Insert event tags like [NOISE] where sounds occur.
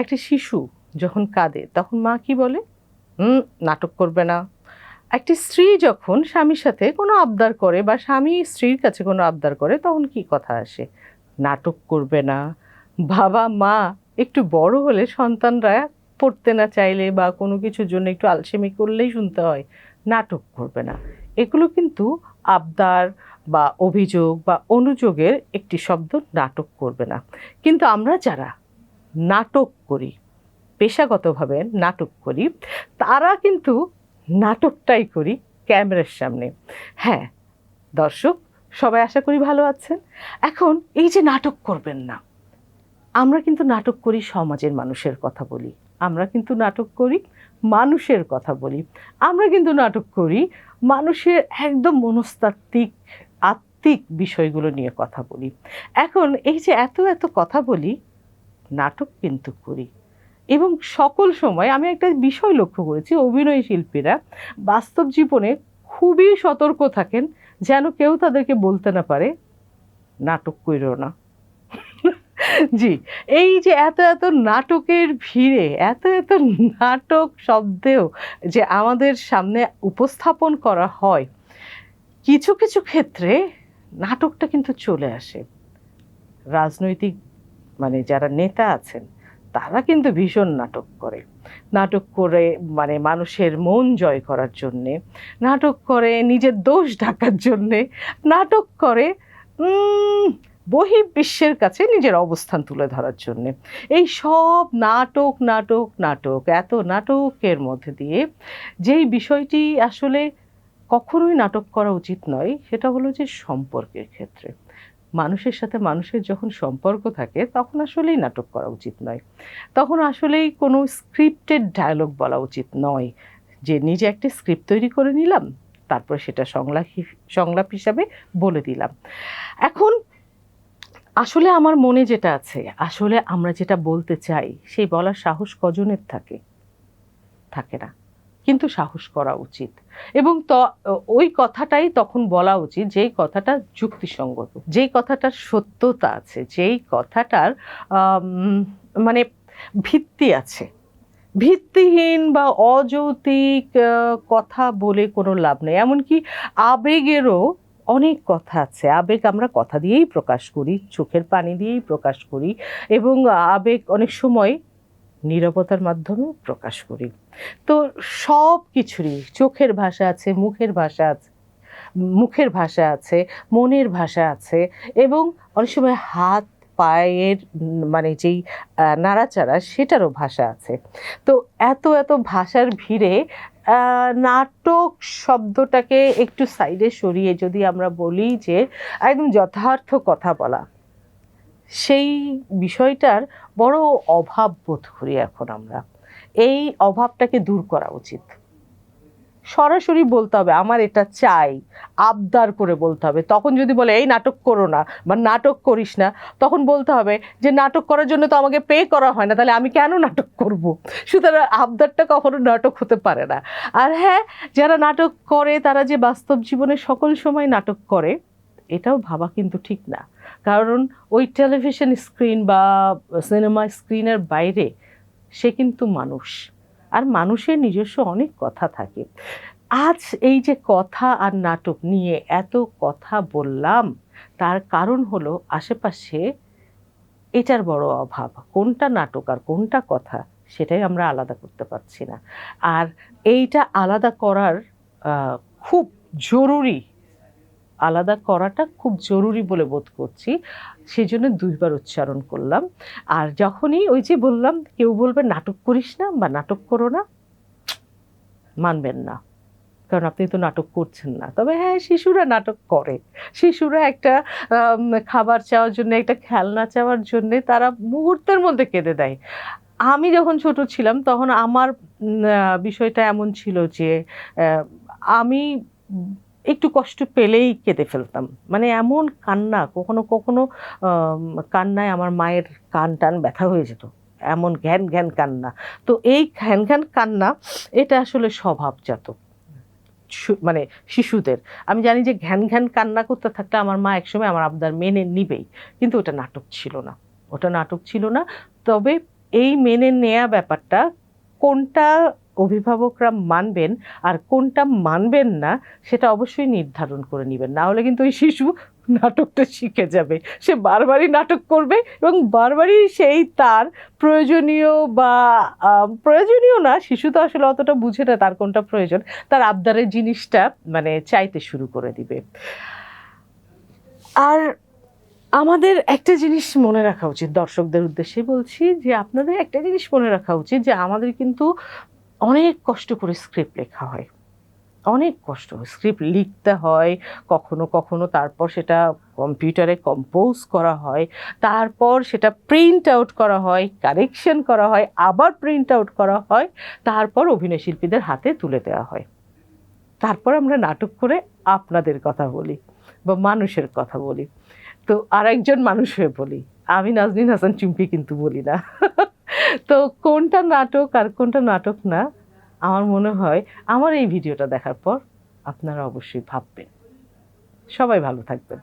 একটা শিশু যখন কাঁদে, তখন মা কি বলে? হুম নাটক করবে না। একটি স্ত্রী যখন স্বামীর সাথে কোনো আবদার করে বা স্বামী স্ত্রীর কাছে কোনো আবদার করে, তখন কি কথা আসে? নাটক করবে না। বাবা, মা একটু বড় হলে সন্তানরা পড়তে না চাইলে বা কোনো কিছুর জন্য একটু আলসেমি করলেই শুনতে হয়, নাটক করবে না। এগুলো কিন্তু আবদার বা অভিযোগ বা অনুযোগের একটি শব্দ, নাটক করবে না। কিন্তু আমরা যারা নাটক করি, পেশাগতভাবে নাটক করি, তারা কিন্তু নাটকটাই করি ক্যামেরার সামনে। হ্যাঁ দর্শক, সবাই আশা করি ভালো আছেন। এখন এই যে নাটক করবেন না, আমরা কিন্তু নাটক করি সমাজের মানুষের কথা বলি, আমরা কিন্তু নাটক করি মানুষের কথা বলি, আমরা কিন্তু নাটক করি মানুষের একদম মনস্তাত্ত্বিক, আত্মিক বিষয়গুলো নিয়ে কথা বলি। এখন এই যে এত এত কথা বলি নাটক কিন্তু করি। এবং সকল সময় আমি একটা বিষয় লক্ষ্য করেছি, অভিনয় শিল্পীরা বাস্তব জীবনে খুবই সতর্ক থাকেন যেন কেউ তাদেরকে বলতে না পারে, নাটক কইরো না। [LAUGHS] জি, এই যে এত এত নাটকের ভিড়ে, এত এত নাটক শব্দেও যে আমাদের সামনে উপস্থাপন করা হয়, কিছু কিছু ক্ষেত্রে নাটকটা কিন্তু চলে আসে। রাজনৈতিক মানে যারা নেতা আছেন, তারা কিন্তু ভীষণ নাটক করে। নাটক করে মানে মানুষের মন জয় করার জন্যে, নাটক করে নিজের দোষ ঢাকার জন্যে, নাটক করে বহির্বিশ্বের কাছে নিজের অবস্থান তুলে ধরার জন্যে। এই সব নাটক নাটক নাটক, এত নাটকের মধ্যে দিয়ে যেই বিষয়টি আসলে কখনোই নাটক করা উচিত নয়, সেটা হলো যে সম্পর্কের ক্ষেত্রে। মানুষের সাথে মানুষের যখন সম্পর্ক থাকে, তখন আসলেই নাটক করা উচিত নয়। তখন আসলেই কোনো স্ক্রিপ্টেড ডায়লগ বলা উচিত নয়। যে নিজে একটা স্ক্রিপ্ট তৈরি করে নিলাম, তারপর সেটা সংলাপ সংলাপ হিসাবে বলে দিলাম। এখন আসলে আমার মনে যেটা আছে, আসলে আমরা যেটা বলতে চাই, সেই বলার সাহস কজনের থাকে? থাকে না। কিন্তু সাহস করা উচিত। এবং ত ওই কথাটাই তখন বলা উচিত যেই কথাটা যুক্তিসঙ্গত যেই কথাটার সত্যতা আছে যেই কথাটার মানে ভিত্তি আছে। ভিত্তিহীন বা অযৌক্তিক আহ, কথা বলে কোনো লাভ নেই। এমনকি আবেগেরও অনেক কথা আছে। আবেগ আমরা কথা দিয়েই প্রকাশ করি চোখের পানি দিয়েই প্রকাশ করি এবং আবেগ অনেক সময় নীরবতার মাধ্যমে প্রকাশ করি। তো সব কিছুরই চোখের ভাষা আছে, মুখের ভাষা আছে, মুখের ভাষা আছে, মনের ভাষা আছে এবং অনেক সময় হাত, পায়ের মানে যেই নাড়াচাড়া সেটারও ভাষা আছে। তো এত এত ভাষার ভিড়ে নাটক শব্দটাকে একটু সাইডে সরিয়ে যদি আমরা বলি যে, একদম যথার্থ কথা বলা। সেই বিষয়টার বড় অভাব বোধ করি এখন আমরা। এই অভাবটাকে দূর করা উচিত। সরাসরি বলতে হবে, আমার এটা চাই। আবদার করে বলতে হবে। তখন যদি বলে, এই নাটক করো না বা নাটক করিস না, তখন বলতে হবে যে, নাটক করার জন্য তো আমাকে পে করা হয় না, তাহলে আমি কেন নাটক করব? সুতরাং আবদারটা কখনো নাটক হতে পারে না। আর হ্যাঁ যারা নাটক করে, তারা যে বাস্তব জীবনে সকল সময় নাটক করে, এটাও ভাবা কিন্তু ঠিক না। কারণ ওই টেলিভিশন স্ক্রিন বা সিনেমা স্ক্রিনের বাইরে সে কিন্তু মানুষ। আর মানুষের নিজস্ব অনেক কথা থাকে। আজ এই যে কথা আর নাটক নিয়ে এত কথা বললাম, তার কারণ হলো আশেপাশে এটার বড় অভাব। কোনটা নাটক আর কোনটা কথা সেটাই আমরা আলাদা করতে পারছি না। আর এইটা আলাদা করার খুব জরুরি আলাদা করাটা খুব জরুরি বলে বোধ করছি। সেই জন্য দুইবার উচ্চারণ করলাম। আর যখনই ওই যে বললাম, কেউ বলবে, নাটক করিস না বা নাটক করো না, মানবেন না। কারণ আপনি তো নাটক করছেন না। তবে হ্যাঁ শিশুরা নাটক করে। শিশুরা একটা খাবার চাওয়ার জন্য, একটা খেলনা চাওয়ার জন্যে তারা মুহূর্তের মধ্যে কেঁদে দেয়। আমি যখন ছোট ছিলাম, তখন আমার বিষয়টা এমন ছিল যে আমি একটু কষ্ট পেলেই কেঁদে ফেলতাম। মানে এমন কান্না, কখনো কখনো কান্নায় আমার মায়ের কান টান ব্যথা হয়ে যেত। এমন ঘ্যান ঘ্যান কান্না। তো এই ঘ্যান ঘ্যান কান্না, এটা আসলে স্বভাবজাত মানে শিশুদের। আমি জানি যে ঘ্যান ঘ্যান কান্না করতে থাকলে আমার মা একসময় আমার আবদার মেনে নিবেই। কিন্তু ওটা নাটক ছিল না। ওটা নাটক ছিল না। তবে এই মেনে নেয়া ব্যাপারটা কোনটা অভিভাবকরা মানবেন আর কোনটা মানবেন না, সেটা অবশ্যই নির্ধারণ করে নেবেন। না হলে কিন্তু ওই শিশু নাটকটা শিখে যাবে। সে বারবারই নাটক করবে এবং বারবারই সেই তার প্রয়োজনীয় বা প্রয়োজনীয় না, শিশু তো আসলে অতটা বুঝে না তার কোনটা প্রয়োজন, তার আবদারের জিনিসটা মানে চাইতে শুরু করে দিবে। আর আমাদের একটা জিনিস মনে রাখা উচিত দর্শকদের উদ্দেশ্যে বলছি যে, আপনাদের একটা জিনিস মনে রাখা উচিত যে, আমাদের কিন্তু অনেক কষ্ট করে স্ক্রিপ্ট লেখা হয়। অনেক কষ্ট স্ক্রিপ্ট লিখতে হয়, কখনো কখনো তারপর সেটা কম্পিউটারে কম্পোজ করা হয়, তারপর সেটা প্রিন্ট আউট করা হয় কারেকশন করা হয়, আবার প্রিন্ট আউট করা হয়, তারপর অভিনয় শিল্পীদের হাতে তুলে দেওয়া হয়। তারপর আমরা নাটক করে আপনাদের কথা বলি বা মানুষের কথা বলি। তো আরেকজন মানুষ হয়ে বলি। আমি নাজনীন হাসান চুম্পি কিন্তু বলি না। [LAUGHS] তো কোনটা নাটক আর কোনটা নাটক না, আমার মনে হয় আমার এই ভিডিওটা দেখার পর আপনারা অবশ্যই ভাববেন। সবাই ভালো থাকবেন।